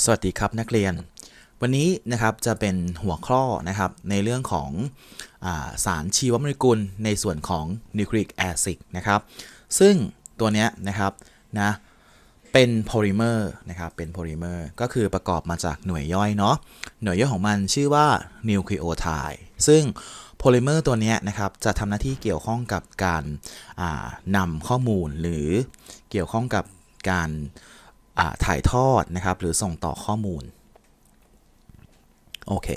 สวัสดีครับนักเรียน วันนี้นะครับจะเป็นหัวข้อนะครับในเรื่องของอาสารชีวโมเลกุลในส่วนของนิวคลี i กแอซิดนะครับ ซึ่งตัวเนี้ยนะครับนะเป็นโพลิเมอร์นะครับเป็นโพลิเมอร์ก็คือประกอบมาจากหน่วยย่อยเนาะหน่วยย่อยของมันชื่อว่านิวคลีโอไทด์ซึ่งโพลิเมอร์ตัวเนี้ยนะครับจะทำหน้าที่เกี่ยวข้องกับการานำข้อมูลหรือเกี่ยวข้องกับการ ถ่ายทอดนะครับ หรือส่งต่อข้อมูล โอเค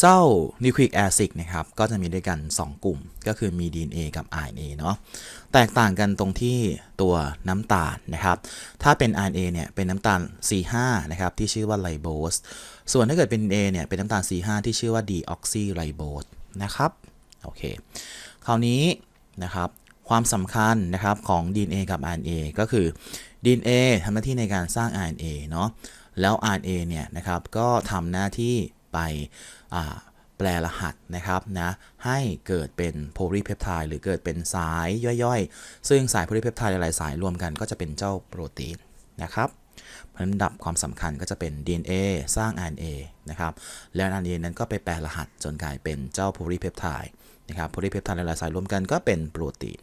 เจ้า nucleic acid นะครับ ก็จะมีด้วยกัน 2 กลุ่ม ก็คือมี DNA กับ RNA เนาะ แตกต่างกันตรงที่ตัวน้ำตาลนะครับ ถ้าเป็น RNA เนี่ยเป็นน้ำตาล C5 นะครับ ที่ชื่อว่าไ i โบส ส่วนถ้าเกิดเป็น DNA เนี่ยเป็นน้ำตาล C5 ที่ชื่อว่า deoxyribose นะครับ โอเค คราวนี้นะครับความสำคัญนะครับของ DNA กับ RNA ก็คือ DNA ทำหน้าที่ในการสร้าง RNA เนาะแล้ว RNA เนี่ยนะครับก็ทำหน้าที่ไปแปลรหัสนะครับนะให้เกิดเป็นโพลีเพปไทด์หรือเกิดเป็นสายย่อยๆ ซึ่งสายโพลีเพปไทด์หลายๆ สายรวมกันก็จะเป็นเจ้าโปรตีนนะครับเพราะฉะนั้นดับความสำคัญก็จะเป็น DNA สร้าง RNA นะครับแล้ว RNA นั้นก็ไปแปลรหัสจนกลายเป็นเจ้าโพลีเพปไทด์นะครับโพลีเพปไทด์หลายๆ สายรวมกันก็เป็นโปรตีน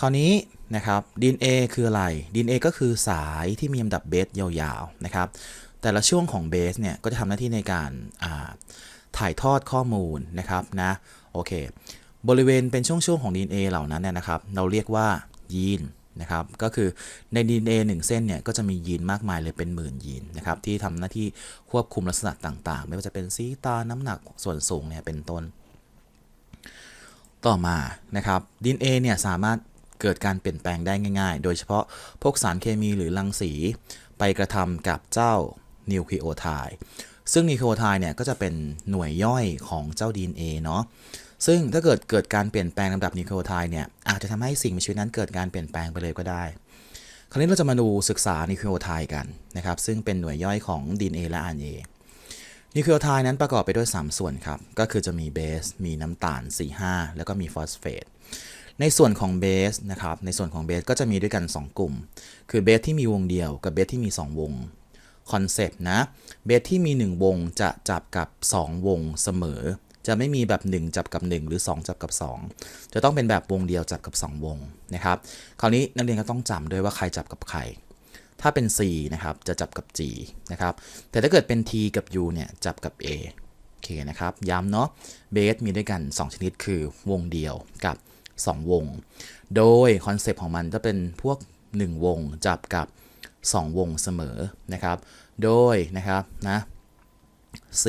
คราวนี้นะครับ DNA คืออะไร DNA ก็คือสายที่มีลำดับเบสยาวๆนะครับ แต่ละช่วงของเบสเนี่ยก็จะทำหน้าที่ในการถ่ายทอดข้อมูลนะครับนะโอเค บริเวณเป็นช่วงๆของ DNA เหล่านั้นเนี่ยนะครับ เราเรียกว่ายีนนะครับ ก็คือใน DNA 1 เส้นเนี่ยก็จะมียีนมากมายเลยเป็นหมื่นยีนนะครับที่ทำหน้าที่ควบคุมลักษณะต่างๆ ไม่ว่าจะเป็นสีตาน้ำหนักส่วนสูงเนี่ยเป็นต้น ต่อมานะครับ DNA เนี่ยสามารถ เกิดการเปลี่ยนแปลงได้ง่าย ๆ โดยเฉพาะพวกสารเคมีหรือรังสีไปกระทำกับเจ้านิวคลีโอไทด์ซึ่งนิวคลีโอไทด์เนี่ยก็จะเป็นหน่วยย่อยของเจ้า DNA เนาะซึ่งถ้าเกิดเกิดการเปลี่ยนแปลงลำดับนิวคลีโอไทด์เนี่ยอาจจะทำให้สิ่งมีชีวิตนั้นเกิดการเปลี่ยนแปลงไปเลยก็ได้ คราวนี้เราจะมาดูศึกษานิวคลีโอไทด์กันนะครับซึ่งเป็นหน่วยย่อยของ DNA และ RNA นิวคลีโอไทด์นั้นประกอบไปด้วย 3 ส่วนครับ ก็คือจะมีเบส มีน้ำตาล 4-5 แล้วก็มีฟอสเฟต ในส่วนของเบสนะครับ ในส่วนของเบสก็จะมีด้วยกัน 2 กลุ่ม คือเบสที่มีวงเดียวกับเบสที่มี 2 วงคอนเซปต์นะเบสที่มี 1 วงจะจับกับ 2 วงเสมอ จะไม่มีแบบ 1 จับกับ 1 หรือ 2 จับกับ 2 จะต้องเป็นแบบวงเดียวจับกับ 2 วงนะครับคราวนี้นักเรียนก็ต้องจำด้วยว่าใครจับกับใคร ถ้าเป็น C นะครับจะจับกับ G นะครับแต่ถ้าเกิดเป็น T กับ U เนี่ยจับกับ A โอเคนะครับย้ำเนาะเบสมีด้วยกัน 2 ชนิดคือวงเดียวกับ 2 วง โดยคอนเซปต์ของมันจะเป็นพวก 1 วงจับกับ 2 วงเสมอนะครับ โดยนะครับนะ C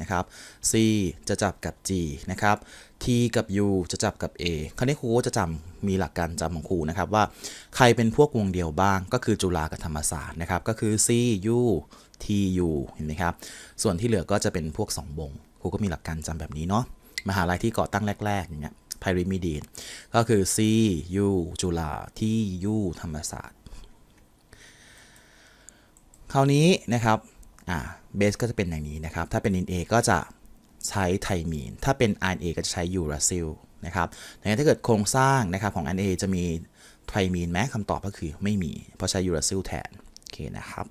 นะครับ C จะจับกับ G นะครับ T กับ U จะจับกับ A คราวนี้ครูจะจำมีหลักการจำของครูนะครับว่าใครเป็นพวกวงเดียวบ้างก็คือจุฬากับธรรมศาสตร์นะครับก็คือ C U T U เห็นไหมครับ ส่วนที่เหลือก็จะเป็นพวก 2 วงครูก็มีหลักการจำแบบนี้เนาะมหาลัยที่ก่อตั้งแรกๆอย่างเงี้ย ไพริมิดีน ก็คือ C U จุฬา T U ธรรมศาสตร์ คราวนี้นะครับอ่าเบสก็จะเป็นอย่างนี้นะครับ ถ้าเป็น DNA ก็จะใช้ไทมีน ถ้าเป็น RNA ก็จะใช้ยูราซิลนะครับดังนั้นถ้าเกิดโครงสร้างนะครับของ RNA จะมีไทมีนไหมคำตอบก็คือไม่มี เพราะใช้ยูราซิลแทน โอเคนะครับ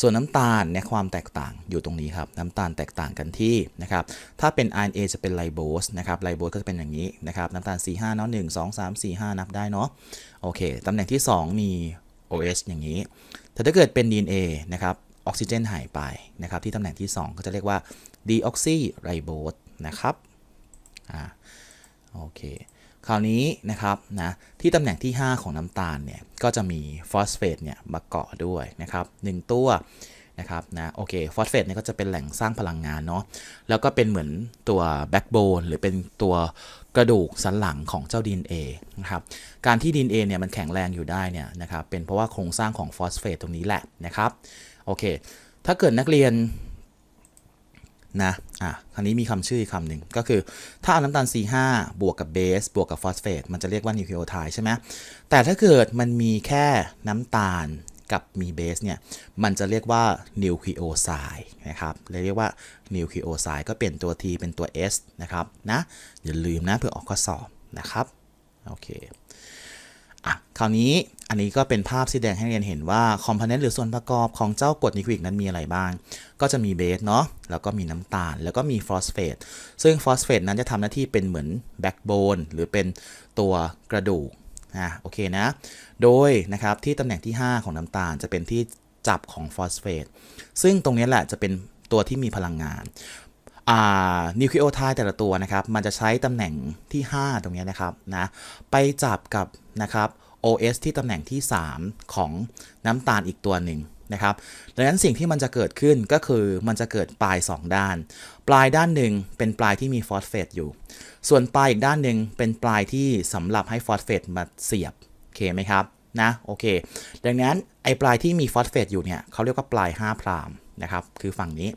ส่วนน้ำตาลเนี่ยความแตกต่างอยู่ตรงนี้ครับน้ำตาลแตกต่างกันที่นะครับถ้าเป็น RNA จะเป็นไลโบสนะครับไลโบสก็จะเป็นอย่างนี้นะครับน้ำตาล4 5เนาะ1 2 3 4 5 นับได้เนาะโอเคตำแหน่งที่ 2 มี OH อย่างนี้ แต่ถ้าเกิดเป็น DNA นะครับออกซิเจนหายไปนะครับที่ตำแหน่งที่ 2 ก็จะเรียกว่า deoxyribose นะครับอ่าโอเค คราวนี้นะครับนะที่ตำแหน่งที่ 5 ของน้ำตาลเนี่ยก็จะมีฟอสเฟตเนี่ยมาเกาะด้วยนะครับหนึ่งตัวนะครับนะโอเคฟอสเฟตเนี่ยก็จะเป็นแหล่งสร้างพลังงานเนาะแล้วก็เป็นเหมือนตัวแบ็กโบนหรือเป็นตัวกระดูกสันหลังของเจ้า DNA นะครับการที่ DNA เนี่ยมันแข็งแรงอยู่ได้เนี่ยนะครับเป็นเพราะว่าโครงสร้างของฟอสเฟตตรงนี้แหละนะครับโอเคถ้าเกิดนักเรียน นะอะคราวนี้มีคำชื่ออีกคำหนึ่งก็คือถ้าเอาน้ำตาล C5 บวกกับเบส บวกกับฟอสเฟตมันจะเรียกว่านิวคลีโอไทด์ใช่ไหมแต่ถ้าเกิดมันมีแค่น้ำตาลกับมีเบสเนี่ยมันจะเรียกว่านิวคลีโอไซด์นะครับเรียกว่านิวคลีโอไซด์ก็เปลี่ยนตัว T เป็นตัว S นะครับนะอย่าลืมนะเพื่อออกข้อสอบนะครับโอเค อะคราวนี้อันนี้ก็เป็นภาพสีแดงให้เรียนเห็นว่าคอมโพเนนต์หรือส่วนประกอบของเจ้ากรดนิโคลิกนั้นมีอะไรบ้าง ก็จะมีเบสเนาะแล้วก็มีน้ำตาล แล้วก็มีฟอสเฟตซึ่งฟอสเฟตนั้นจะทำหน้าที่เป็นเหมือนแบ็กโบนหรือเป็นตัวกระดูกอะโอเคนะ โดยนะครับที่ตำแหน่งที่ 5 ของน้ำตาลจะเป็นที่จับของฟอสเฟตซึ่งตรงนี้แหละจะเป็นตัวที่มีพลังงาน นิวคลีโอไทด์แต่ละตัวนะครับ มันจะใช้ตำแหน่งที่ 5 ตรงนี้นะครับนะไปจับกับนะครับ OS ที่ตำแหน่งที่ 3 ของน้ำตาลอีกตัวหนึ่งนะครับดังนั้นสิ่งที่มันจะเกิดขึ้นก็คือมันจะเกิดปลาย 2 ด้าน ปลายด้านหนึ่งเป็นปลายที่มีฟอสเฟตอยู่ ส่วนปลายอีกด้านหนึ่งเป็นปลายที่สำหรับให้ฟอสเฟตมาเสียบโอเคไหมครับนะโอเค ดังนั้นไอปลายที่มีฟอสเฟตอยู่เนี่ยเขาเรียกว่าปลาย5พรามนะครับคือฝั่งนี้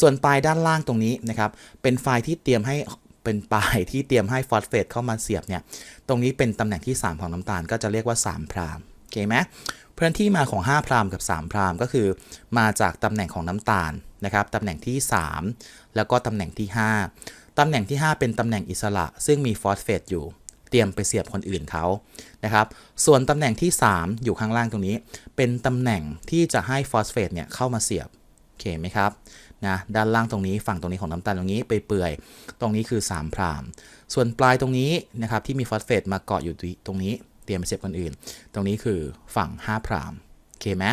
ส่วนปลายด้านล่างตรงนี้นะครับ เป็นไฟล์ที่เตรียมให้เป็นปลายที่เตรียมให้ฟอสเฟตเข้ามาเสียบเนี่ย ตรงนี้เป็นตำแหน่งที่ 3 ของน้ำตาลก็จะเรียกว่า 3 พรามโอเคไหมเพื่อนที่มาของ 5 พรามกับ 3 พรามก็คือ มาจากตำแหน่งของน้ำตาลนะครับตำแหน่งที่ 3 แล้วก็ตำแหน่งที่ 5ตำแหน่งที่ 5 เป็นตำแหน่งอิสระ ซึ่งมีฟอสเฟตอยู่เตรียมไปเสียบคนอื่นเขานะครับ ส่วนตำแหน่งที่ 3 อยู่ข้างล่างตรงนี้ เป็นตำแหน่งที่จะให้ฟอสเฟตเนี่ยเข้ามาเสียบ เคไหมครับนะด้านล่างตรงนี้ฝั่งตรงนี้ของน้ำตาลตรงนี้ไปเปื่อยตรงนี้คือ3พรามส่วนปลายตรงนี้นะครับที่มีฟอสเฟตมาเกาะอยู่ตรงนี้เตรียมไปเสียบคนอื่น ตรงนี้คือฝั่ง5พรามโอเคไหม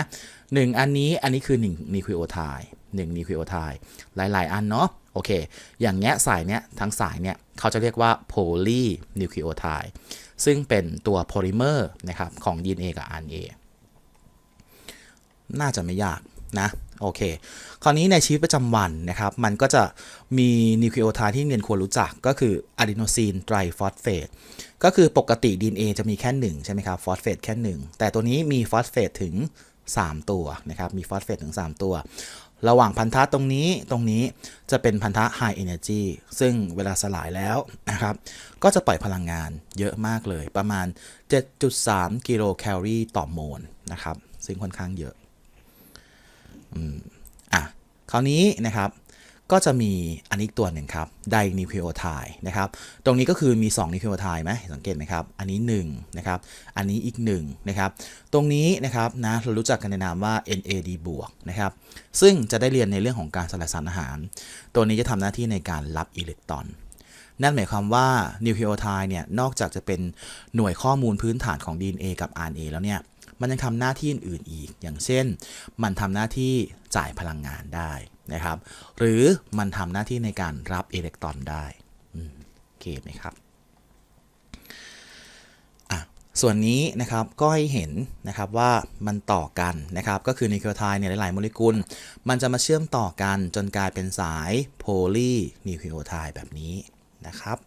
หนึ่งอันนี้อันนี้คือ1นิวคลีโอไทด์1นิวคลีโอไทด์หลาย ๆ อันเนาะโอเค อย่างเงี้ยสายเนี้ยทั้งสายเนี้ยเขาจะเรียกว่าโพลีนิวคลีโอไทด์ซึ่งเป็นตัวโพลิเมอร์นะครับของ DNA กับ RNA น่าจะไม่ยาก นะโอเค คราวนี้ในชีวิตประจำวันนะครับ มันก็จะมีนิวคลีโอไทด์ที่เรียนควรรู้จักก็คืออะดีโนซีนไตรฟอสเฟตก็คือปกติ DNA จะมีแค่ 1 ใช่ไหมครับฟอสเฟตแค่ 1 แต่ตัวนี้มีฟอสเฟตถึง 3 ตัวนะครับ มีฟอสเฟตถึง 3 ตัว ระหว่างพันธะตรงนี้ตรงนี้จะเป็นพันธะ High Energy ซึ่งเวลาสลายแล้วนะครับ ก็จะปล่อยพลังงานเยอะมากเลย ประมาณ 7.3 กิโลแคลอรี่ต่อโมลนะครับ ซึ่งค่อนข้างเยอะ อะคราวนี้นะครับก็จะมีอันนี้ตัวหนึ่งครับไดนิวคลีโอไทด์นะครับ ตรงนี้ก็คือมี 2 นิวคลีโอไทด์ไหมสังเกตไหมครับ อันนี้1นะครับอันนี้อีก1นะครับตรงนี้นะครับนะเรารู้จักกันในนามว่า NAD บวกนะครับซึ่งจะได้เรียนในเรื่องของการสลายสารอาหาร ตัวนี้จะทำหน้าที่ในการรับอิเล็กตรอน นั่นหมายความว่านิวคลีโอไทด์เนี่ยนอกจากจะเป็นหน่วยข้อมูลพื้นฐานของ DNA กับ RNA แล้วเนี่ย มันยังทำหน้าที่อื่นๆอีก อย่างเช่น มันทำหน้าที่จ่ายพลังงานได้นะครับ หรือมันทำหน้าที่ในการรับอิเล็กตรอนได้โอเคไหมครับอะส่วนนี้นะครับก็ให้เห็นนะครับว่ามันต่อกันนะครับก็คือนิวคลไทด์เนี่ยหลายๆโมเลกุล มันจะมาเชื่อมต่อกันจนกลายเป็นสายโพลีนิวคลไทด์แบบนี้นะครับ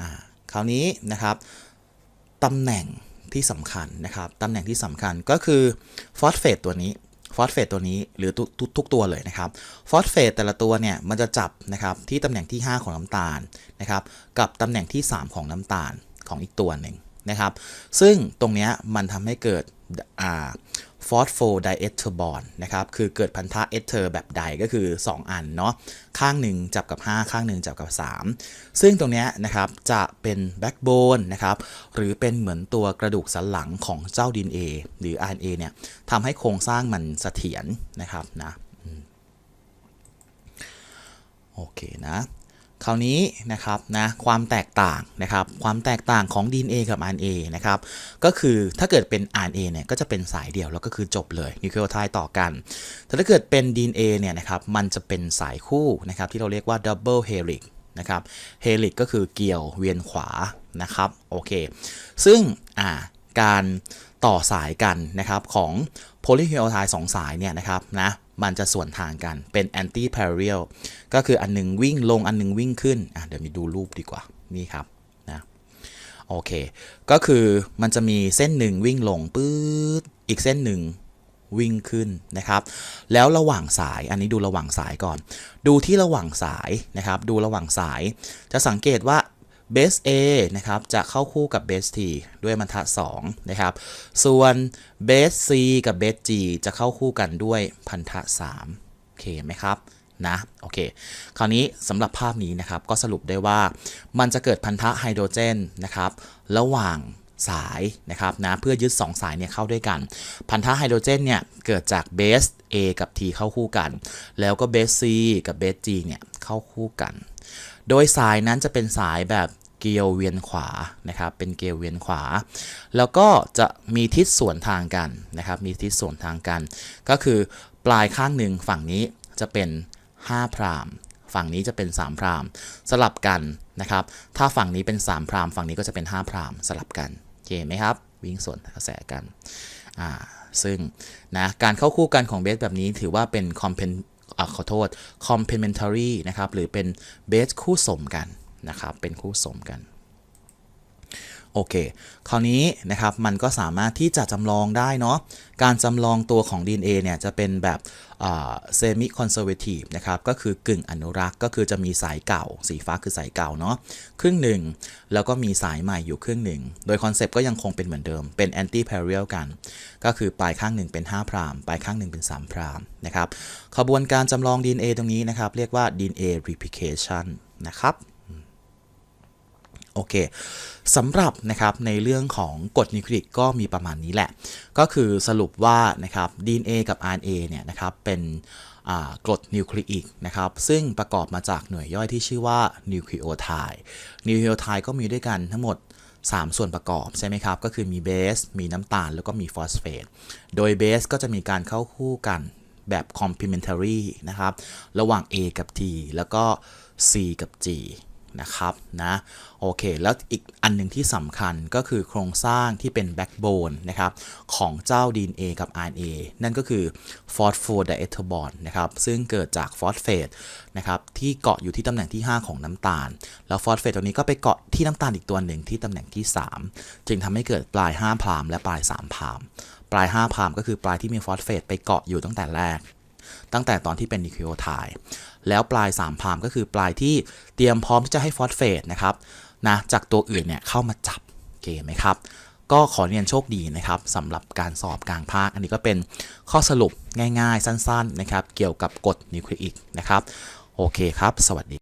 อ่าคราวนี้นะครับตำแหน่ง ที่สำคัญนะครับตำแหน่งที่สำคัญก็คือฟอสเฟตตัวนี้ฟอสเฟตตัวนี้หรือทุกทุกตัวเลยนะครับฟอสเฟตแต่ละตัวเนี่ยมันจะจับนะครับที่ตำแหน่งที่ 5 ของน้ำตาลนะครับกับตำแหน่งที่ 3 ของน้ำตาลของอีกตัวหนึ่งนะครับ ซึ่งตรงนี้มันทำให้เกิดอ่า ฟอสโฟไดเอสเทอร์บอนนะครับ คือเกิดพันธะเอสเทอร์แบบใดก็คือ 2 อันเนาะ ข้างหนึ่งจับกับ 5 ข้างหนึ่งจับกับ 3 ซึ่งตรงนี้นะครับจะเป็นแบ็กโบนนะครับ หรือเป็นเหมือนตัวกระดูกสันหลังของเจ้า DNA หรือ RNA เนี่ยทำให้โครงสร้างมันเสถียรนะครับนะ โอเคนะ คราวนี้นะครับนะความแตกต่างนะครับความแตกต่างของ DNA กับ RNA นะครับก็คือถ้าเกิดเป็น RNA เนี่ยก็จะเป็นสายเดียวแล้วก็คือจบเลยนิวคลีโอไทด์ต่อกัน แต่ถ้าเกิดเป็น DNA เนี่ยนะครับมันจะเป็นสายคู่นะครับที่เราเรียกว่า double helix นะครับ helix ก็คือเกี่ยวเวียนขวานะครับโอเคซึ่งอ่าการต่อสายกันนะครับของโพลีนิวคลีโอไทด์สองสายเนี่ยนะครับนะ มันจะส่วนทางกันเป็น anti parallel ก็คืออันนึงวิ่งลงอันนึงวิ่งขึ้นอะเดี๋ยวมีดูรูปดีกว่านี่ครับนะโอเค ก็คือมันจะมีเส้นหนึ่งวิ่งลงปื๊ดอีกเส้นหนึ่งวิ่งขึ้นนะครับ แล้วระหว่างสายอันนี้ดูระหว่างสายก่อน ดูที่ระหว่างสายนะครับ ดูระหว่างสาย จะสังเกตว่า เบส A นะครับจะเข้าคู่กับเบส T ด้วยบรรทัด2นะครับ ส่วนเบส C กับเบส G จะเข้าคู่กันด้วยพันธะ3โอเคไหมครับนะโอเค คราวนี้สำหรับภาพนี้นะครับก็สรุปได้ว่ามันจะเกิดพันธะไฮโดรเจนนะครับระหว่างสายนะครับนะเพื่อยึด 2 สายเนี่ยเข้าด้วยกัน พันธะไฮโดรเจนเนี่ยเกิดจากเบส A กับ T เข้าคู่กัน แล้วก็เบส C กับเบส G เนี่ยเข้าคู่กัน โดยสายนั้นจะเป็นสายแบบเกลียวเวียนขวานะครับ เป็นเกลียวเวียนขวา แล้วก็จะมีทิศสวนทางกันนะครับ มีทิศสวนทางกัน ก็คือปลายข้างหนึ่งฝั่งนี้จะเป็น 5 พรามฝั่งนี้จะเป็น 3 พรามสลับกันนะครับ ถ้าฝั่งนี้เป็น 3 พรามฝั่งนี้ก็จะเป็น 5 พรามสลับกันโอเคไหมครับ วิ่งสวนกระแสกันอ่าซึ่งนะการเข้าคู่กันของเบสแบบนี้ถือว่าเป็น compen อ่ อขอโทษ complementary นะครับ หรือเป็นเบสคู่สมกันนะครับ เป็นคู่สมกัน โอเค คราวนี้นะครับมันก็สามารถที่จะจำลองได้เนาะ การจำลองตัวของ DNA เนี่ยจะเป็นแบบเซมิคอนเซอร์เวทีฟนะครับ ก็คือกึ่งอนุรักษ์ก็คือจะมีสายเก่า สีฟ้าคือสายเก่าเนาะครึ่งหนึ่ง แล้วก็มีสายใหม่อยู่ครึ่งหนึ่ง โดยคอนเซปต์ก็ยังคงเป็นเหมือนเดิมเป็นแอนตี้ a r เ a l กัน ก็คือปลายข้างหนึ่งเป็น 5 พรามปลายข้างหนึ่งเป็น 3 พรามนะครับขบวนการจำลอง DNA ตรงนี้นะครับ เรียกว่า DNA replication นะครับ โอเคสำหรับนะครับในเรื่องของกรดนิวคลีอิกก็มีประมาณนี้แหละ ก็คือสรุปว่านะครับ DNA กับ RNA เนี่ยนะครับเป็นกรดนิวคลีอิกนะครับซึ่งประกอบมาจากหน่วยย่อยที่ชื่อว่านิวคลีโอไทด์นิวคลีโอไทด์ก็มีด้วยกันทั้งหมด 3 ส่วนประกอบใช่ไหมครับ ก็คือมีเบส มีน้ำตาล แล้วก็มีฟอสเฟตโดยเบสก็จะมีการเข้าคู่กันแบบ complementary นะครับ ระหว่าง A กับ T แล้วก็ C กับ G นะครับนะโอเค แล้วอีกอันหนึ่งที่สำคัญก็คือโครงสร้างที่เป็นแบ็กโบนนะครับของเจ้า DNA กับ RNA นั่นก็คือฟอสโฟไดเอทบอนนะครับซึ่งเกิดจากฟอสเฟตนะครับที่เกาะอยู่ที่ตำแหน่งที่ 5 ของน้ำตาล แล้วฟอสเฟตตัวนี้ก็ไปเกาะที่น้ำตาลอีกตัวหนึ่งที่ตำแหน่งที่ 3 จึงทำให้เกิดปลาย5พรามและปลาย3พรามปลาย5พรามก็คือปลายที่มีฟอสเฟตไปเกาะอยู่ตั้งแต่แรก ตั้งแต่ตอนที่เป็นนิวคลีโอไทด์แล้วปลาย 3 พามก็คือปลายที่เตรียมพร้อมที่จะให้ฟอสเฟตนะครับนะจากตัวอื่นเนี่ยเข้ามาจับเกไหมครับ ก็ขอเรียนโชคดีนะครับสำหรับการสอบกลางภาค อันนี้ก็เป็นข้อสรุปง่ายๆ สั้นๆนะครับเกี่ยวกับกฎนิวคลีอิกนะครับ โอเคครับ สวัสดี